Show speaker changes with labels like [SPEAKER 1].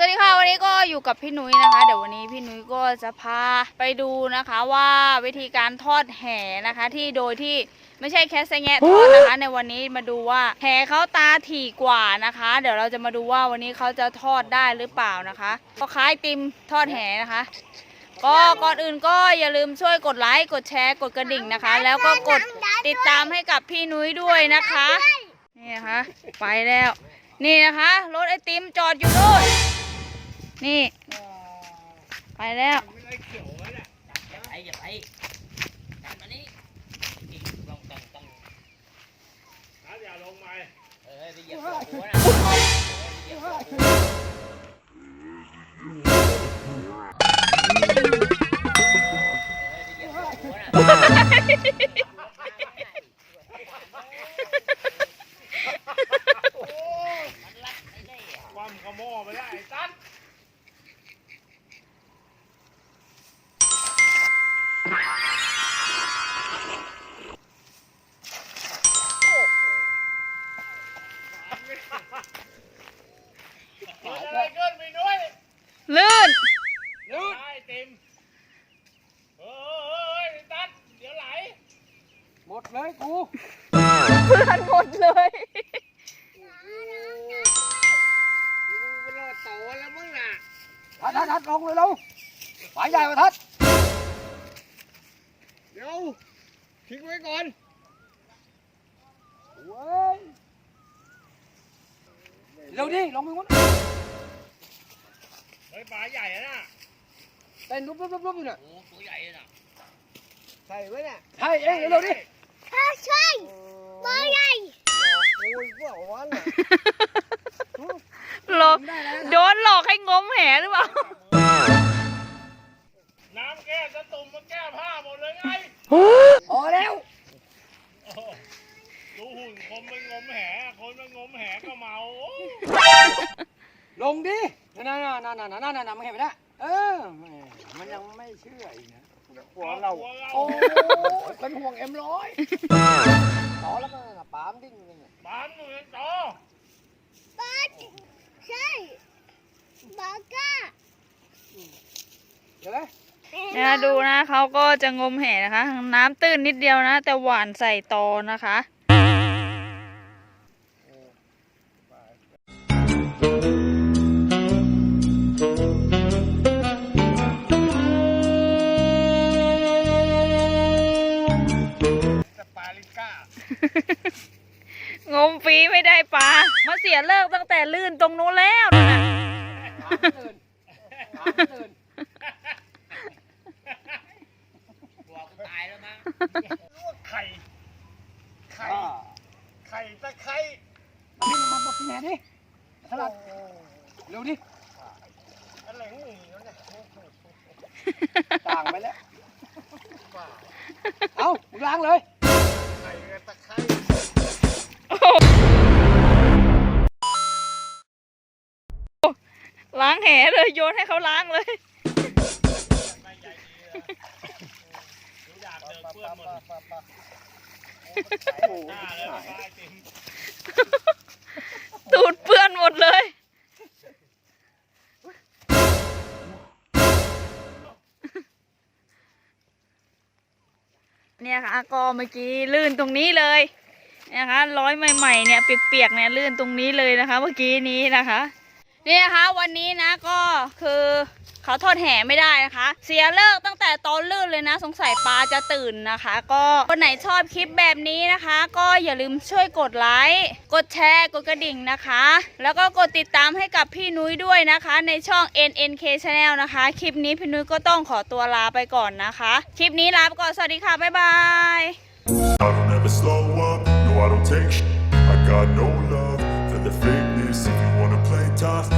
[SPEAKER 1] สวัสดีค่ะวันนี้ก็อยู่กับพี่นุ้ยนะคะ เดี๋ยววันนี้พี่นุ้ยก็จะพาไปดูนะคะว่าวิธีการทอดแห่นะคะ ที่โดยที่ไม่ใช่แค่แซงแงะทอดนะคะ ในวันนี้มาดูว่าแห่เขาตาถี่กว่านะคะ เดี๋ยวเราจะมาดูว่าวันนี้เขาจะทอดได้หรือเปล่านะคะก็คล้ายติมทอดแห่นะคะ ก็ก่อนอื่นก็อย่าลืมช่วยกดไลค์กดแชร์กดกระดิ่งนะคะ แล้วก็กดติดตามให้กับพี่นุ้ยด้วยนะคะนี่นะคะไปแล้ว นี่นะคะรถไอติมจอดอยู่นู่น นี่ ไปแล้ว
[SPEAKER 2] อย่าไปอย่าไปดันมานี่นี่ต้องต้องต้อง
[SPEAKER 3] นัดอย่าลงไป
[SPEAKER 2] เออไปเหยียบหัวนะเออไปเหยียบหัวเออไปเหยียบหัวนะ
[SPEAKER 3] ความขโมยไปได้ไอ้ตัน นไอ้ติมเฮ้ยไอ้ตันเดี๋ยวไหล
[SPEAKER 4] หมดเลยกู
[SPEAKER 1] เพื่อนหมดเลย
[SPEAKER 4] มึงไปรอดเต่าแล้วมึงน่ะทัดทัดทัดลงเลยลงฝายใหญ่มาทัดเดี๋ยวทิ้งไว้ก่อนเว้ยเร็วดิลงมือมัน
[SPEAKER 3] เฮ้ยปลาใหญ่อะน่ะ
[SPEAKER 4] เต้นลุบลุบลุบลุบอยู่น่ะ
[SPEAKER 2] โอ้ตัวใหญ่เลยนะ
[SPEAKER 4] ใช่ไหมเนี่ยใช่เองเร็วดิ
[SPEAKER 5] ใช่ตัวใหญ่
[SPEAKER 4] โอ้ยว่าวันน่ะ
[SPEAKER 1] หลอกโดนหลอกให้งมแหหรือเปล่า
[SPEAKER 3] น้ำแก้จะตุ่มมาแก้ผ้าหมดเลยไง
[SPEAKER 4] พอแล้ว
[SPEAKER 3] ดูหุ่นคนไปงมแหคนไปงมแหก็เมา
[SPEAKER 4] ลงดินั่นน่ะนั่นน่ะนั่นน่ะนั่นน่ะมันเห็นไหมนะเออ มมันยังไม่เชื่ออีกนะ
[SPEAKER 3] หัวเราหัวเรา
[SPEAKER 4] โอ้ยเป็นห่วงเอ็มร้อยต่อแล้วก็ปามดิ้นอยู่เนี่ย
[SPEAKER 3] บ้านอยู่ในจอ
[SPEAKER 5] ปลาใช่ปลาก้า
[SPEAKER 4] เดี๋ยวเลย
[SPEAKER 1] เนี่ยดูนะเขาก็จะงมแหนะคะ น้ำตื้นนิดเดียวนะ แต่หวานใส่ตอนะคะ
[SPEAKER 3] สปาริก้าง
[SPEAKER 1] มฟรีไม่ได้ปลา มาเสียเลิกตั้งแต่ลื่นตรงนู้นแล้วนั่นน่ะ
[SPEAKER 4] ถามไม่ตื่นถามไม่ตื่น
[SPEAKER 2] หัวกูตายแล้วมั้ง
[SPEAKER 3] ลวกไข่ ไข่
[SPEAKER 4] อ่า
[SPEAKER 3] ไข่ตะไคร้
[SPEAKER 4] มาดิมาบอกที่ไหนดิสลัดเร็วดิ
[SPEAKER 3] อะไรของมึงเนี่ย
[SPEAKER 4] ต่างไปแล้ว เอามึงล้างเลย
[SPEAKER 3] ไข่กับ ตะไคร้
[SPEAKER 1] ล้างแหเลยโยนให้เขาล้างเลย
[SPEAKER 3] ไม่ใหญ่ดีเลยดูดาบเดินเพื่อนหมดหน้าเลยปลาไอติม
[SPEAKER 1] เนี่ยค่ะก็เมื่อกี้ลื่นตรงนี้เลยนะคะร้อยใหม่ๆเนี่ยเปียกๆเนี่ยลื่นตรงนี้เลยนะคะ เมื่อกี้นี้นะคะ เนี่นะคะวันนี้นะก็คือ เขาทอดแห่ไม่ได้นะคะ เสียเลิกตั้งแต่ตอนลื่นเลยนะ สงสัยปลาจะตื่นนะคะ ก็คนไหนชอบคลิปแบบนี้นะคะ ก็อย่าลืมช่วยกดไลค์กดแชร์กดกระดิ่งนะคะ แล้วก็กดติดตามให้กับพี่นุ้ยด้วยนะคะ ในช่อง NNK Channel นะคะ คลิปนี้พี่นุ้ยก็ต้องขอตัวลาไปก่อนนะคะ คลิปนี้ลาไปก่อนสวัสดีค่ะบ๊ายบาย
[SPEAKER 6] I don't ever slow up, no I don't take sh- I got no love for the fakeness If you wanna play tough